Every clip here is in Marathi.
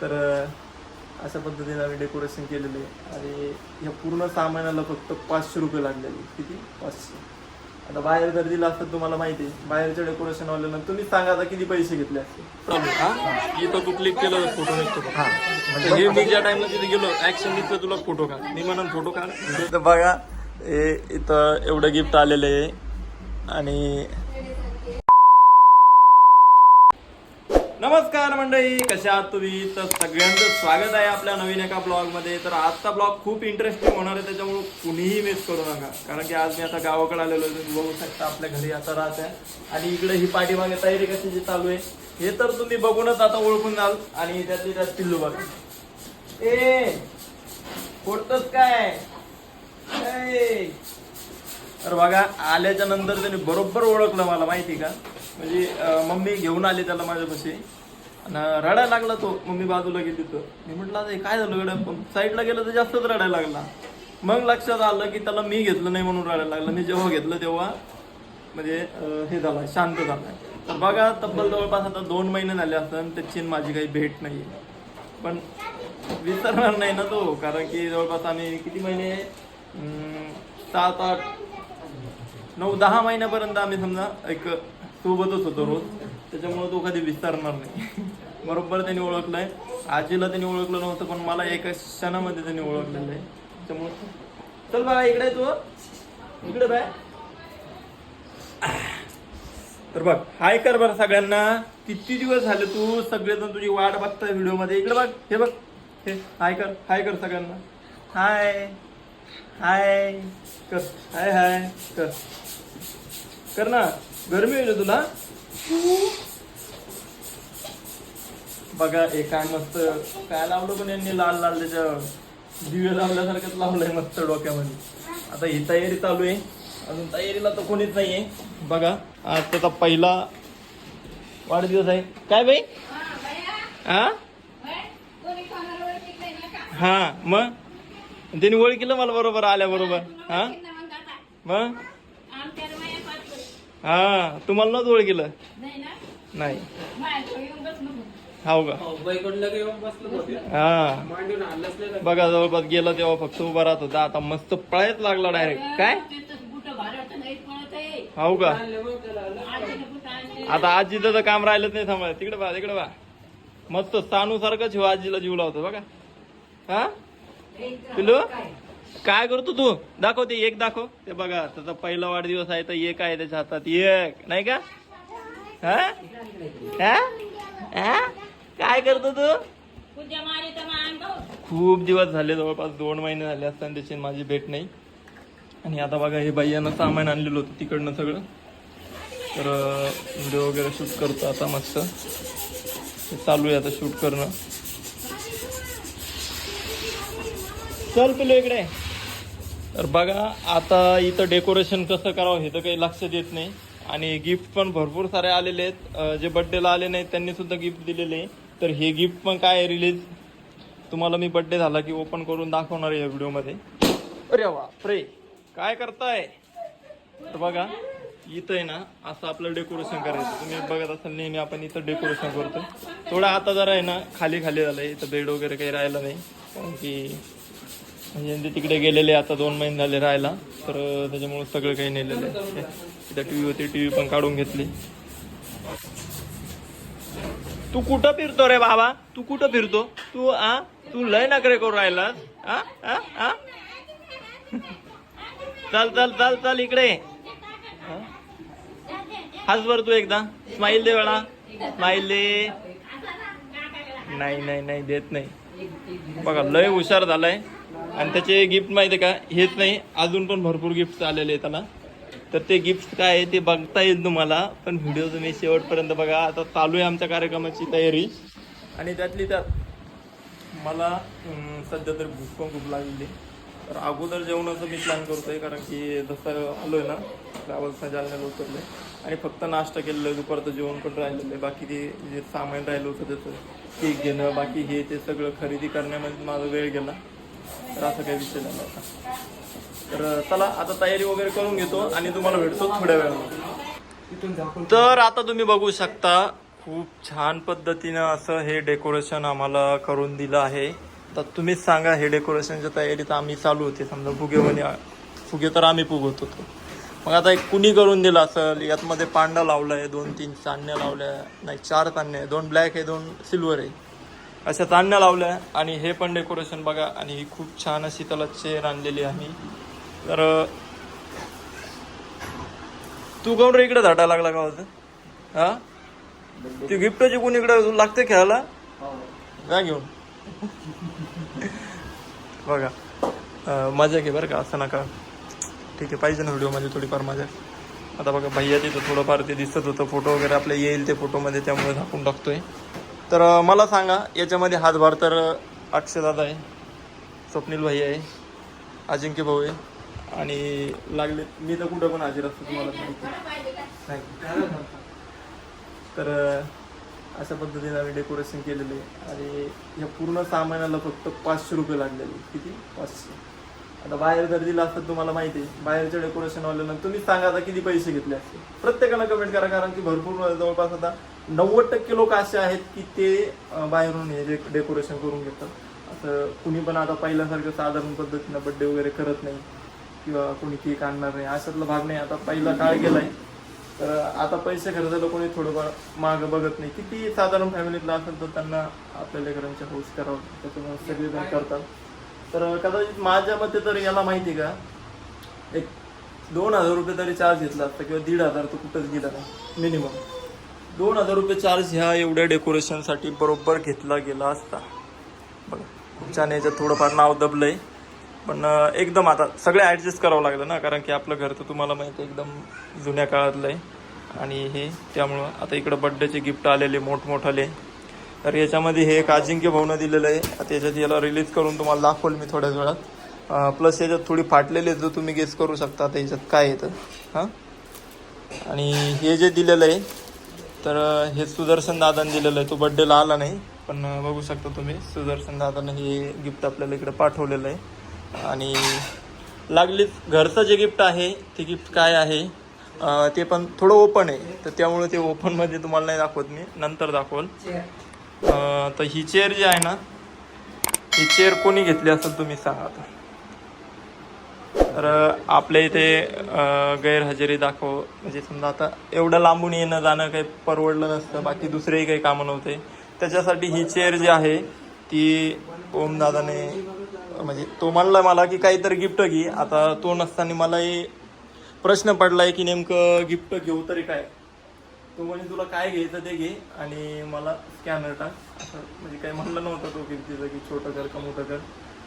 तर अशा पद्धतीने आम्ही डेकोरेशन केलेलं. आहे आणि ह्या पूर्ण सामानाला फक्त पाचशे रुपये लागलेले. किती? पाचशे. आता बाहेर जर दिलं असतं तुम्हाला माहिती आहे. बाहेरच्या डेकोरेशन वाल्यानं तुम्ही सांगा आता किती पैसे घेतले असते इथं तू क्लिक केलं फोटो निघतो हे. मी ज्या टाइमला तिथे गेलो ऍक्शन तुला फोटो काढ. मी म्हणून फोटो काढ. इथं बघा हे इथं एवढं गिफ्ट आलेलं आहे. आणि नमस्कार मंडळी कशा आहात तुम्ही? तर सगळ्यांचं स्वागत आहे आपल्या नवीन एका ब्लॉगमध्ये तर आजचा ब्लॉग खूप इंटरेस्टिंग होणार आहे त्याच्यामुळे कुणीही मिस करू नका. कारण की आज मी आता गावाकडे आलेलो आहे तुम्ही बघू शकता आपल्या घरी आता राहत आहे. आणि इकडे ही पाठीमागे तयारी कशाची चालू आहे हे तर तुम्ही बघूनच आता ओळखून जाल. आणि त्यातली त्यात पिल्लू बघा. ए फोडतच काय? तर बघा आल्याच्यानंतर त्याने बरोबर ओळखलं मला माहिती का? म्हणजे मम्मी घेऊन आली त्याला माझ्यापाशी. रडायला लागला तो मम्मी बाजूला गेली तो मी म्हटलं आता काय झालं गड्या पण साईडला गेलं तर जास्तच रडायला लागला. मग लक्षात आलं की त्याला मी घेतलं नाही म्हणून रडायला लागला. मी जेव्हा घेतलं तेव्हा म्हणजे हे झालं शांत झालं. तर बघा तब्बल जवळपास आता दोन महिने झाले असतात आणि त्याची माझी काही भेट नाही पण विसरणार नाही ना तो कारण की जवळपास आम्ही किती महिने? सात आठ नऊ दहा महिन्यापर्यंत आम्ही समजा एक सोबतच होतो रोज. त्याच्यामुळे तो कधी विसरणार नाही. बरोबर त्यांनी ओळखलंय. आजीला त्यांनी ओळखलं नव्हतं पण मला एका क्षणामध्ये त्यांनी ओळखलेलं आहे. त्याच्यामुळे चल बघा इकडे आहे तू. इकडे बाय. तर बघ हाय कर बरं सगळ्यांना. किती दिवस झाले तू सगळेजण तुझी वाट बघताय व्हिडिओमध्ये इकडे बघ हे बघ. हे हाय कर हाय कर सगळ्यांना. हाय. हाय. कर हाय हाय कर. कर ना. गरमी होईल तुला. बघा हे काय मस्त काय लावलं पण यांनी? लाल लाल त्याच्या दिवे लावल्यासारखंच लावलंय मस्त डोक्यामध्ये. आता ही तयारी चालू आहे. अजून तयारीला तर कोणीच नाहीये. बघा आज त्याचा पहिला वाढदिवस आहे. काय बाई? हा हा मग? त्यांनी ओळखलं मला बरोबर आल्या बरोबर. हा? मग? हा तुम्हाला नव्हतं ओळखलं? नाही हाव का? हा बघा जवळपास गेला तेव्हा फक्त उभा राहत. होता आता मस्त पळायच लागला डायरेक्ट काय? हाव का? आता आजीचं तर काम राहिलंच नाही थांबा तिकडे बा तिकडे बा मस्त सानू सारखं शिव आजीला जीव लावतो बघा. हा? पिलू काय करतो तू? दाखव ते एक दाखव. ते बघा त्याचा पहिला वाढदिवस आहे तर एक आहे त्याच्या हातात. एक नाही का? हा? हा? काय करतो तू? खूप दिवस झाले जवळपास दोन महिने झाले असताना त्याची आणि माझी भेट नाही. आणि आता बघा हे बाईयानं सामान आणलेलं होतं तिकडनं सगळं. तर व्हिडिओ वगैरे शूट करतो आता मस्त. चालू आहे आता शूट करणं. चल पिलो इकडे. तर बघा आता इथं डेकोरेशन कसं करावं हे तर काही लक्ष देत नाही. आणि गिफ्ट पण भरपूर सारे आलेले आहेत. अं, जे बड्डेला आले नाहीत त्यांनी सुद्धा गिफ्ट दिलेले आहे. तर हे गिफ्ट पण काय रिलीज तुम्हाला मी बड्डे झाला की ओपन करून दाखवणार आहे या व्हिडिओमध्ये अरे वा प्रे काय करताय? तर बघा इथं आहे ना असं आपलं डेकोरेशन करायचं. तुम्ही बघत असाल नेहमी आपण इथं डेकोरेशन करतो. थोडं आता जरा आहे ना खाली खाली झालं आहे इथं बेड वगैरे काही राहिलं नाही. कारण की म्हणजे तिकडे गेलेले आता दोन महिने झाले राहायला. तर त्याच्यामुळं सगळं काही नेलेलं आहे. इथं टी व्ही होती टी व्ही पण काढून घेतली. तू कुठं फिरतो रे बाबा? तू कुठं फिरतो? तू आ? तू लय नकरे करून राहिलास. आ? आ? चल चल चल चल इकडे. हाच बर तू एकदा. स्माईल दे वेळा स्माईल दे. नाही नाही नाही देत नाही. बघा लय हुशार झालाय. आणि त्याचे गिफ्ट माहिती आहे का? हेच नाही. अजून पण भरपूर गिफ्ट आलेले आहेत त्याला. तर ते गिफ्ट काय आहे ते बघता येईल तुम्हाला पण व्हिडिओ तुम्ही शेवटपर्यंत बघा. आता चालू आहे आमच्या कार्यक्रमाची तयारी. आणि त्यातली त्यात मला सध्या तर भूक पण खूप लागलेली तर अगोदर जेवणाचं मी प्लॅन करतोय कारण की जसं आलो आहे ना ट्रॅव्हल्सना जालन्याला उतरले आणि फक्त नाश्ता केलेलं आहे दुपारचं जेवण पण राहिलेलं आहे. बाकी ते जे सामान राहिलं होतं त्याचं केक घेणं बाकी हे ते सगळं खरेदी करण्यामध्ये माझा वेळ गेला. तर असं काही विषय झाला होता. तर चला आता तयारी वगैरे करून घेतो आणि तुम्हाला भेटतो थोड्या वेळामध्ये तर आता तुम्ही बघू शकता खूप छान पद्धतीनं असं हे डेकोरेशन आम्हाला करून दिलं आहे. तर तुम्हीच सांगा हे डेकोरेशनच्या तयारीत आम्ही चालू होते. समजा फुगे म्हणे फुगे तर आम्ही पुगवत होतो. मग आता एक कुणी करून दिलं असेल यातमध्ये पांडा लावला आहे दोन तीन चांदण्या लावल्या नाही चार चांदण्या आहे दोन ब्लॅक आहे दोन सिल्वर आहे. अशा चांदण्या लावल्या आणि हे पण डेकोरेशन बघा आणि ही खूप छान अशी त्याला चेअर आणलेली आहे. तर तू कोण रे इकडे झाटा लागला का होतं? हा? ती गिफ्टची कोण इकडे लागते खेळायला? काय घेऊन. बघा मजा घे बरं का असं नका. ठीक आहे पाहिजे ना व्हिडिओमध्ये थोडीफार मजा. आता बघा भैया तिथं थोडंफार ते दिसत होतं फोटो वगैरे आपल्या येईल ते फोटोमध्ये त्यामुळे झाकून टाकतोय. तर मला सांगा याच्यामध्ये हातभार तर अक्षदादा आहे स्वप्नील भाई आहे अजिंक्य भाऊ आहे. आणि लागले मी तर कुठं पण हाजीर असतो तुम्हाला तर. अशा पद्धतीने आम्ही डेकोरेशन केलेलं आहे. आणि या पूर्ण सामानाला फक्त पाचशे रुपये लागलेले किती? पाचशे. आता बाहेर जर दिलं असतं तुम्हाला माहिती आहे. बाहेरच्या डेकोरेशन वाल्यानं तुम्ही सांगा आता किती पैसे घेतले असते. प्रत्येकाला कमेंट करा कारण की भरपूर जवळपास आता नव्वद टक्के लोक असे आहेत की ते बाहेरून हे जे डेकोरेशन करून घेतात. असं कुणी पण आता पहिल्यासारखं साधारण पद्धतीनं बड्डे वगैरे करत नाही. किंवा कोणी केक आणणार नाही अशातला भाग नाही. आता पहिला काळ गेलाय. तर आता पैसे खर्चायला कोणी थोडंफार मागं बघत नाही. किती साधारण फॅमिलीतला असेल तर त्यांना आपल्या लेकरांच्या हौस करावं. त्याच्यामुळे सगळेजण करतात. तर कदाचित माझ्या मते तर याला माहिती का? एक दोन हजार रुपये तरी चार्ज घेतला असता किंवा दीड हजार तर कुठंच गेला नाही. मिनिमम दोन हजार रुपये चार्ज ह्या एवढ्या डेकोरेशनसाठी बरोबर घेतला गेला असता. बघा खूप छान याच्यात थोडंफार नाव दबलं आहे पण एकदम आता सगळे ॲडजस्ट करावं लागलं ना कारण की आपलं घर तर तुम्हाला माहिती आहे एकदम जुन्या काळातलं आहे. आणि हे त्यामुळं आता इकडं बड्डेचे गिफ्ट आलेले मोठमोठाले. तर याच्यामध्ये हे एक अजिंक्य भवनं दिलेलं आहे. आता याच्यात याला रिलीज करून तुम्हाला दाखवल मी थोड्याच वेळात. प्लस याच्यात थोडी फाटलेली आहे जो तुम्ही गेस करू शकता आता याच्यात काय येतं हां? आणि हे जे दिलेलं आहे तर हे सुदर्शन दादाने दिलेलं आहे. तो बड्डेला आला नाही पण बघू शकता तुम्ही सुदर्शन दादानं हे गिफ्ट आपल्याला इकडे पाठवलेलं आहे. आणि लागलीच घरचं जे गिफ्ट आहे ते गिफ्ट काय आहे? ते पण थोडं ओपन आहे. तर त्यामुळे ते ओपनमध्ये तुम्हाला नाही दाखवत मी. नंतर दाखवल. तर ही चेअर जी आहे ना ही चेअर कोणी घेतली असेल तुम्ही सांगा आता. तर आपल्या इथे गैरहजेरी दाखव म्हणजे समजा आता एवढं लांबून येणं जाणं काही परवडलं नसतं. बाकी दुसरेही काही कामं नव्हते. त्याच्यासाठी ही चेअर जी आहे ती ओमदादाने म्हणजे तो म्हणला मला की काहीतरी गिफ्ट घे. आता तो नसताना मलाही प्रश्न पडलाय की नेमकं गिफ्ट घेऊ तरी काय? तो म्हणजे तुला काय घ्यायचं ते घे आणि मला स्कॅनर टाक. असं म्हणजे काही म्हणलं नव्हतं तो गिफ्टीचं की छोटं कर का मोठं कर.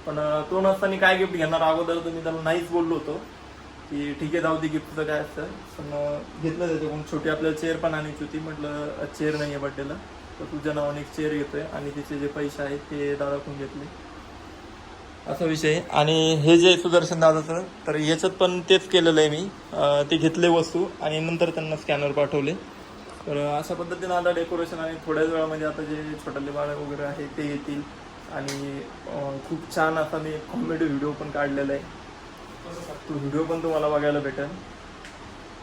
पण तो नसताना काय गिफ्ट घेणार? अगोदर तर मी त्याला नाहीच बोललो होतो की ठीक आहे जाऊ दे गिफ्टचं काय असतं. पण घेतलं त्याचे पण छोटी आपल्याला चेअर पण आणायची होती. म्हटलं चेअर नाही आहे बड्डेला तर तुझ्या नावाने एक चेअर घेतोय आणि तिचे जे पैसे आहेत ते दादाकडून घेतले? असा विषय. आहे. आणि हे जे सुदर्शन दादाचं तर याच्यात पण तेच केलेलं आहे मी. ते घेतले वस्तू आणि नंतर त्यांना स्कॅनर पाठवले. तर अशा पद्धतीनं आता डेकोरेशन आणि थोड्याच वेळामध्ये आता जे छोटाले बाळ वगैरे आहे ते येतील. आणि खूप छान असा मी कॉमेडी व्हिडिओ पण काढलेला आहे. तो व्हिडिओ पण तुम्हाला बघायला भेटेल.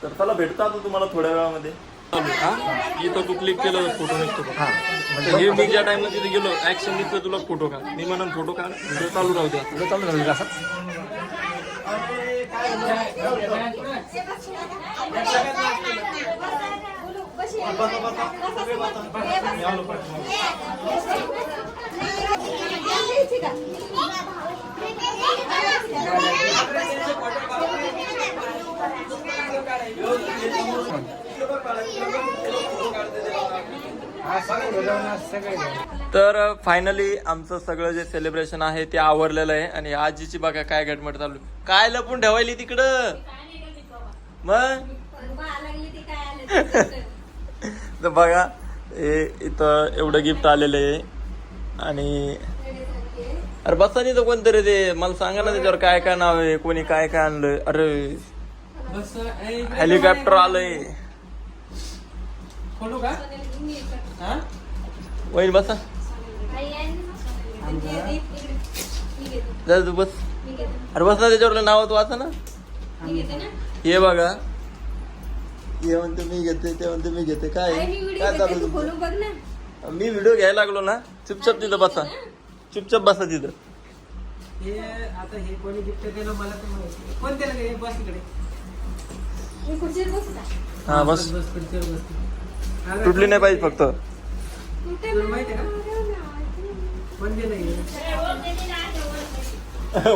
तर चला भेटता आता तुम्हाला थोड्या वेळामध्ये. इथं तू क्लिक केलं फोटो निघतो बघ. तर हे मी ज्या टाइमला तिथे गेलो ऍक्शन निघतो तुला फोटो काढ. मी म्हणून फोटो काढ व्हिडिओ चालू राहू द्या. चालू झालं का असं. तर फायनली आमचं सगळं जे सेलिब्रेशन आहे ते आवरलेलं आहे. आणि आजीची बघा काय गटमट चालू काय लपून ठेवायली तिकडं? मग? बघा हे इथं एवढं गिफ्ट आलेलं आहे. आणि अरे बसा नाही तर कोणतरी ते मला सांगा ना त्याच्यावर काय काय नाव आहे कोणी काय काय आणलं? अरे. हेलिकॉप्टर आलंय खोलू का हा बसा जा तू बस अरे बस ना त्याच्यावर नाव तू वाचा ना हे बघा हे म्हणते मी घेते ते म्हणते मी घेते काय काय चालू तू मी व्हिडिओ घ्यायला लागलो ना चुपचाप तिथं बसा चुपचाप बसा तिथं हे आता हे कोणी गिफ्ट केलं मला तर माहिती नाही. कोण हे बस इकडे हा बस. तुटली नाही पाहिजे फक्त.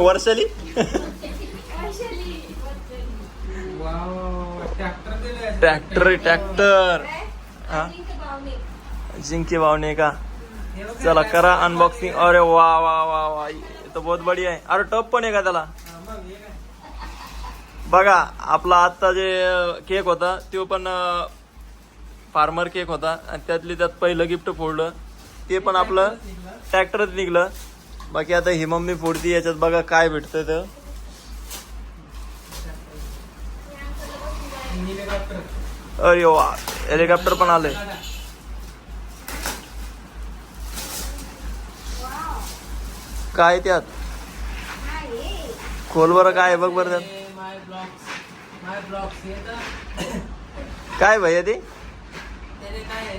वर्षाली? Tractor tractor. हा? जिंके भावने का? चला करा अनबॉक्सिंग अरे वा वा वा वा. तो बहुत बढिया आहे. अरे टप पण आहे का त्याला? बघा आपला आत्ता जे केक होता तो पण फार्मर केक होता. आणि त्यातली त्यात पहिलं गिफ्ट फोडलं. ते पण आपलं ट्रॅक्टरच निघलं. बाकी आता ही मम्मी फोडती याच्यात बघा काय भेटतं तर अरे वा हेलिकॉप्टर पण आले काय त्यात? खोल बरं काय आहे बघ बरं त्यात. काय भैया ते? काय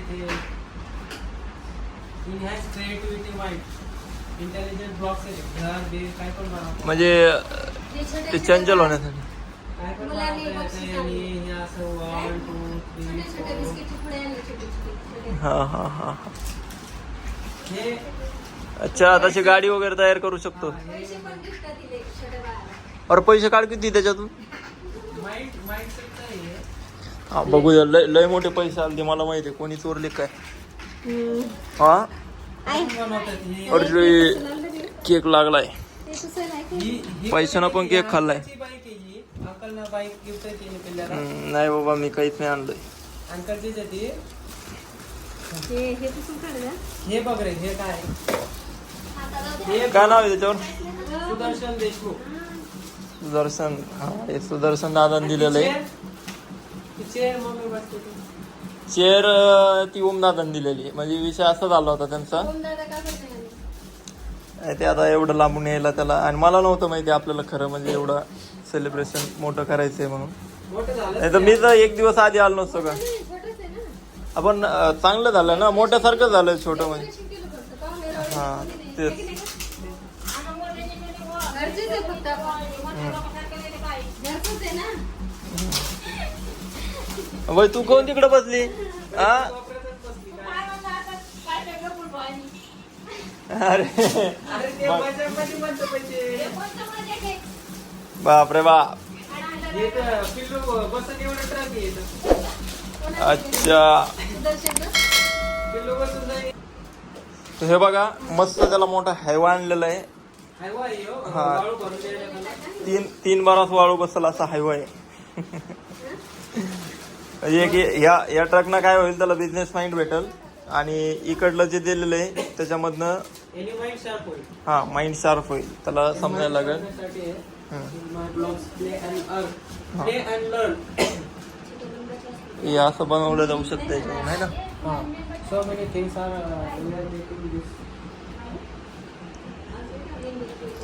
म्हणजे ते चंचल होण्यासाठी. हे हा हा अच्छा तशी गाडी वगैरे तयार करू शकतो. अरे पैसे काढ किती त्याच्यातून माइंड माइंडसेट काय आहे हा बघू द्या लय लय मोठे पैसे आले ते मला माहिती आहे कोणी चोरले काय? हा? हे? अरे केक लागलाय. पैशानं पण केक खाल्लाय. नाही बाबा मी काहीच नाही आणलंय. हे हे हे बघ रे हे काय? हे काय नाव आहे त्याच्यावर? सुदर्शन देशमुख. सुदर्शन हा हे सुदर्शन दादाने दिलेलं आहे. चेअर- चेअर ती. ओम दादाने दिलेली आहे. म्हणजे विषय असा झाला होता त्यांचा. ते आता एवढं लांबून यायला त्याला आणि मला नव्हतं माहिती आपल्याला खरं म्हणजे एवढं सेलिब्रेशन मोठं करायचंय म्हणून. नाही तर मी तर एक दिवस आधी आलो नसतो का? आपण चांगलं झालं ना? मोठ्यासारखं झालं छोटं म्हणजे. हां हा तेच. घरचेच आहे फक्त. घरचंच आहे ना? बाई तू कोण तिकडे बसली? हा अरे. बापरे बाप. अच्छा. हे बघा मस्त त्याला मोठा हैवा आणलेला आहे. हा. तीन तीन बारास वाळू बसला असा हायवा आहे एक या या ट्रकनं काय होईल त्याला बिझनेस माइंड भेटल. आणि इकडलं जे दिलेलं आहे त्याच्यामधनं. हा माइंड शार्प होईल. त्याला समजायला लागेल. असं बनवलं जाऊ शकतं नाही ना?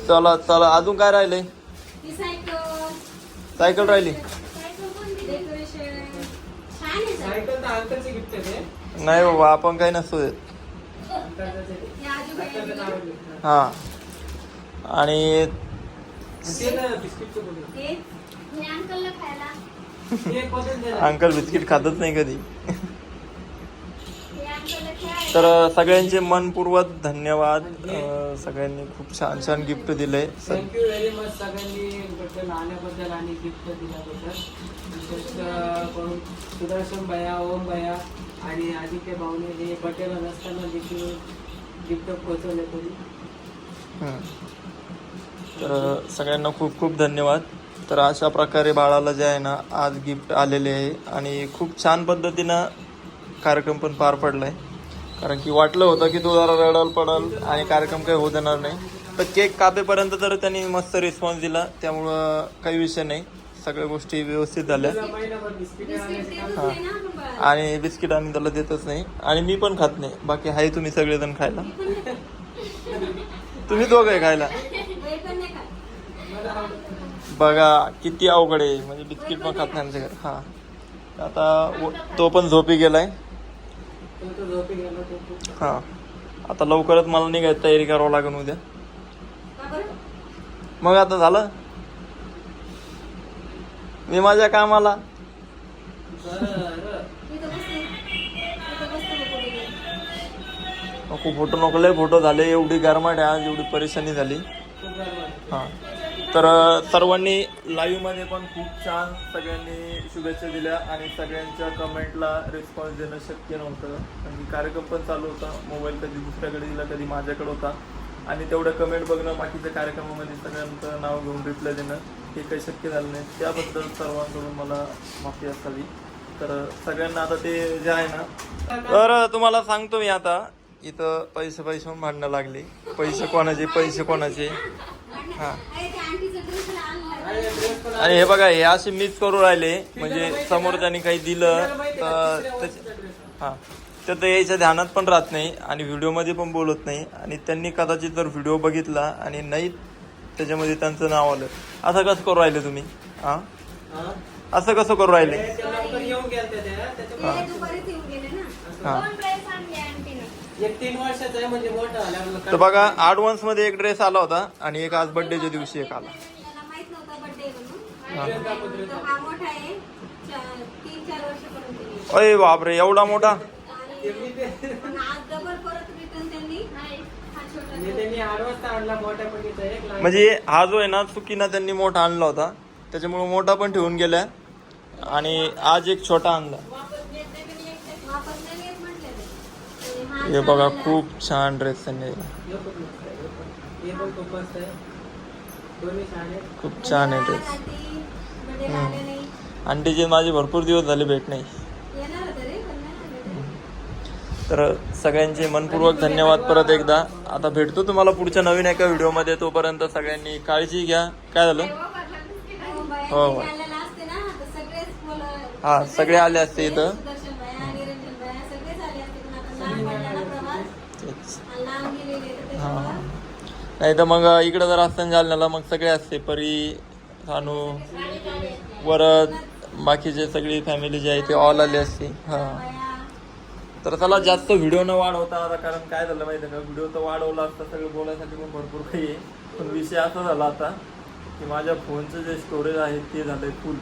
चला चला. अजून काय राहिलंय ही सायकल. सायकल राहिली. सायकल पण डेकोरेशन. छान आहे सायकल. सायकल तर अंकलचे गिफ्ट आहे ते. नाही बाबा आपण काही नसतो देत. हे. हा. आणि. अंकल बिस्किट खातच नाही कधी. तर सगळ्यांचे मनपूर्वक धन्यवाद. सगळ्यांनी खूप छान छान गिफ्ट दिले. थँक्यू व्हेरी मच सगळ्यांनी बद्दल आल्याबद्दल आणि गिफ्ट दिल्याबद्दल. विशेष करून सुदर्शन भया ओम भया आणि आदित्य भाऊने हे बड्डेला नसताना देखील गिफ्ट पोहोचवले तरी हम्म. तर सगळ्यांना खूप खूप धन्यवाद. तर अशा प्रकारे बाळाला जे आहे ना आज गिफ्ट आलेले आहे. आणि खूप छान पद्धतीनं कार्यक्रम पण पार पडलाय. कारण की वाटलं होतं की तो जरा रडल पडल आणि कार्यक्रम काही होऊ देणार नाही. तर केक कापेपर्यंत तर त्यांनी मस्त रिस्पॉन्स दिला. त्यामुळं काही विषय नाही. सगळ्या गोष्टी व्यवस्थित झाल्या. हा. आणि बिस्किट आम्ही त्याला देतच नाही. आणि मी पण खात नाही. बाकी आहे तुम्ही सगळेजण खायला. तुम्ही दोघं आहे खायला. बघा किती अवघड आहे. म्हणजे बिस्किट पण खात नाही आमच्या घरी. हा. आता तो पण झोपी गेलाय तो तो झोपी गेला तो खूप हा. आता लवकरच मला निघायची तयारी करावं लागेल उद्या? मग आता झालं? मी माझ्या कामाला. नको फोटो नको लय फोटो झाले. एवढी गरमाट आहे आज एवढी परेशानी झाली. हा. तर सर्वांनी लाईव्हमध्ये पण खूप छान सगळ्यांनी शुभेच्छा दिल्या आणि सगळ्यांच्या कमेंटला रिस्पॉन्स देणं शक्य नव्हतं. आणि कार्यक्रम पण चालू होता. मोबाईल कधी दुसऱ्याकडे दिला कधी माझ्याकडे होता. आणि तेवढं कमेंट बघणं बाकीच्या कार्यक्रमामध्ये सगळ्यांचं नाव घेऊन रिप्लाय देणं हे काही शक्य झालं नाही. त्याबद्दल सर्वांकडून मला माफी असावी. तर सगळ्यांना आता ते जे आहे ना तर तुम्हाला सांगतो मी आता इथं पैसे पैसे भांडणं लागले. पैसे कोणाचे? पैसे कोणाचे? हा. आणि हे बघा हे असे मिस करू राहिले म्हणजे समोर का? त्यांनी काही दिलं? तर. हा तर ते याच्या ध्यानात पण राहत नाही आणि व्हिडिओमध्ये पण बोलत नाही आणि त्यांनी कदाचित जर व्हिडिओ बघितला आणि नाही त्याच्यामध्ये त्यांचं नाव आलं असं कसं करू राहिले तुम्ही हा? असं कसं करू राहिले. हा. दोन dress आणले आंटीने. एक तीन वर्षाचा आहे म्हणजे मोठा तर बघा ऍडव्हान्समध्ये एक ड्रेस आला होता आणि एक आज बर्थडेच्या दिवशी एक आला. त्याला माहीत नव्हता birthday म्हणून. Dress दाखव, dress तो दाखव. हा मोठा आहे. चा- तीन चार वर्षापर्यंत येईल. अरे बापरे एवढा मोठा? आणि ते मी ते- पण आज डबल परत रिटर्न त्यांनी. हा छोटा म्हणजे त्यांनी आठ वाजता आणला मोठ्या पणीचा एक लहान- म्हणजे हा जो आहे ना चुकीनं त्यांनी मोठा आणला होता. त्याच्यामुळे मोठा पण ठेवून गेला आणि आज एक छोटा आणला. हे बघा खूप छान ड्रेस त्यांनी आहे, खूप छान आहे ड्रेस आणि आंटी माझे भरपूर दिवस झाले भेट नाही. तर सगळ्यांचे मनपूर्वक धन्यवाद परत एकदा. आता भेटतो तुम्हाला पुढच्या नवीन एका व्हिडिओमध्ये. तोपर्यंत सगळ्यांनी काळजी घ्या. काय झालं? हो, हो, हा, सगळे आले असते इथं. नाही तर मग इकडं जर असताना जालन्याला मग सगळे असते परी सानू वरद बाकीचे सगळी फॅमिली जी आहे ती ऑल आली असते. हां. तर चला जास्त व्हिडिओ न वाढवता आता कारण काय झालं माहिती आहे का? व्हिडिओ तर वाढवला असता सगळं बोलायसाठी पण भरपूर काही आहे. पण विषय असा झाला आता की माझ्या फोनचं जे स्टोरेज आहे ते झालं आहे फुल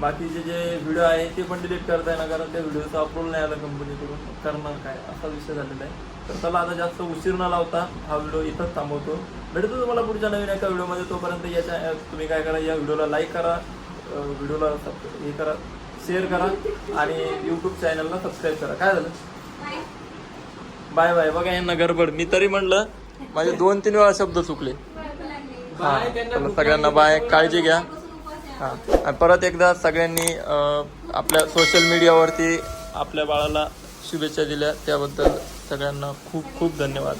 बाकीचे जे व्हिडिओ आहे ते पण डिलीट करता येणार कारण त्या व्हिडिओचं अप्रूव्हल नाही आलं कंपनीकडून करणार काय? असा विषय झालेला आहे. तर चला आता जास्त उशीर न लावता हा व्हिडिओ इथंच थांबवतो. भेटतो तुम्हाला पुढच्या नवीन एका व्हिडिओमध्ये तोपर्यंत याच्या तुम्ही काय करा या व्हिडिओला लाईक करा व्हिडिओला हे करा शेअर करा आणि यूट्यूब चॅनलला सबस्क्राईब करा. काय झालं? बाय. बाय. बघा यांना गडबड. मी तरी म्हणलं माझे दोन तीन वेळा शब्द चुकले. हा सगळ्यांना. बाय. काळजी घ्या. हां. आणि परत एकदा सगळ्यांनी आपल्या सोशल मीडियावरती आपल्या बाळाला शुभेच्छा दिल्या. त्याबद्दल सगळ्यांना खूप खूप धन्यवाद.